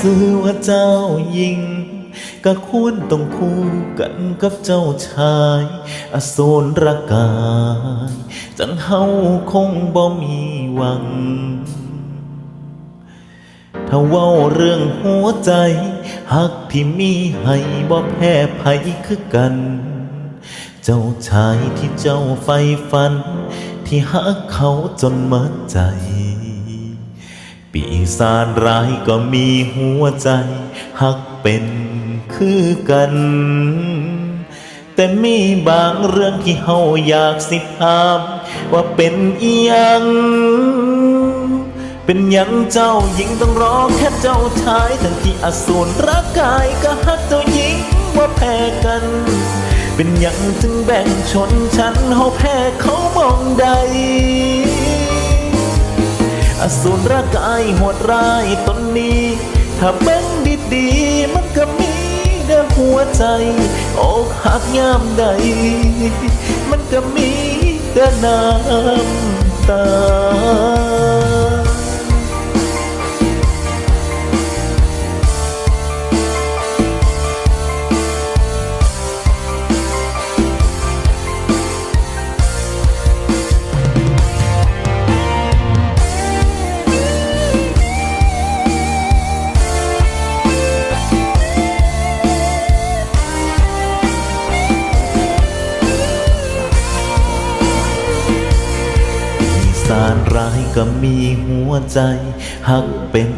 ซื้อว่าเจ้ายิงก็ควรต้องคู่กันกับเจ้าชายอโศนรกาย จังเฮาคงบ่มีหวัง ถ้าเว้าเรื่องหัวใจหักที่มีให้บ่แพ้ภัยคือกัน เจ้าชายที่เจ้าใฝ่ฝัน ที่หักเขาจนหมดใจ ปีศาจร้ายก็มีหัวใจ หักเป็นคือกัน แต่มีบางเรื่องที่เฮาอยากสิถาม ว่าเป็นอียัง เป็นยังเจ้าหญิงต้องรอแค่เจ้าชายทั้งที่อสูรรักกายก็หักเจ้าหญิงว่าแพ้กัน เป็นยังถึงแบ่งชนชั้นเฮาแพ้เขามองใด อสูรกายหดร้ายตนนี้ ถ้าเบ่งดีๆมันก็มีเด้อหัวใจอกหักยามใด มันก็มีเด้อน้ำตา ก็มีหัวใจหักเป็น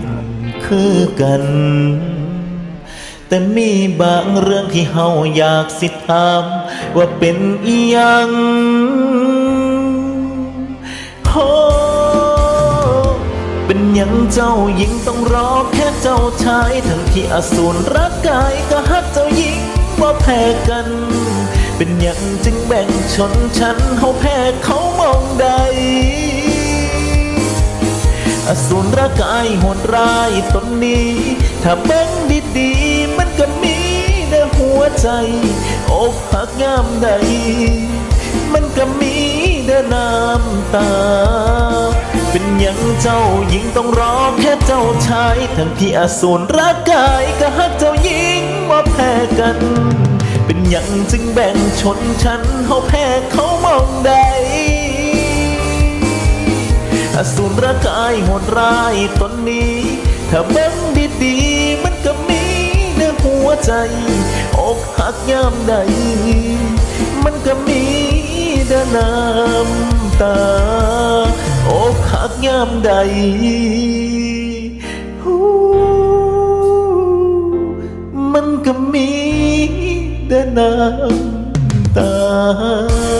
คือกัน แต่มีบางเรื่องที่เฮาอยากสิถามว่าเป็นอีหยังโฮเป็นหยังเจ้าหญิงต้องรอแค่เจ้าชาย ทั้งที่อสูรรักกายก็หักเจ้าหญิงว่าแพ้กัน เป็นหยังจึงแบ่งชนชั้นเฮาแพ้เขามองใด อสูรร่างกายโหดร้ายตนนี้ ถ้าเบิ่งดีๆมันก็มีในหัวใจ อกหักงามใด มันก็มีเด้อน้ำตา เป็นยังเจ้าหญิงต้องรอแค่เจ้าชาย ทั้งที่อสูรร่างกายก็หักเจ้าหญิงว่าแพ้กัน เป็นยังจึงแบ่งชนชั้นเฮาแพ้เขามองใด อสูรกายโหดร้ายตนนี้ ถ้าเบิ่งดีๆมันก็มีในหัวใจ อกหักยามใด มันก็มีเด้อน้ำตา อกหักยามใดมันก็มีเด้อน้ำตา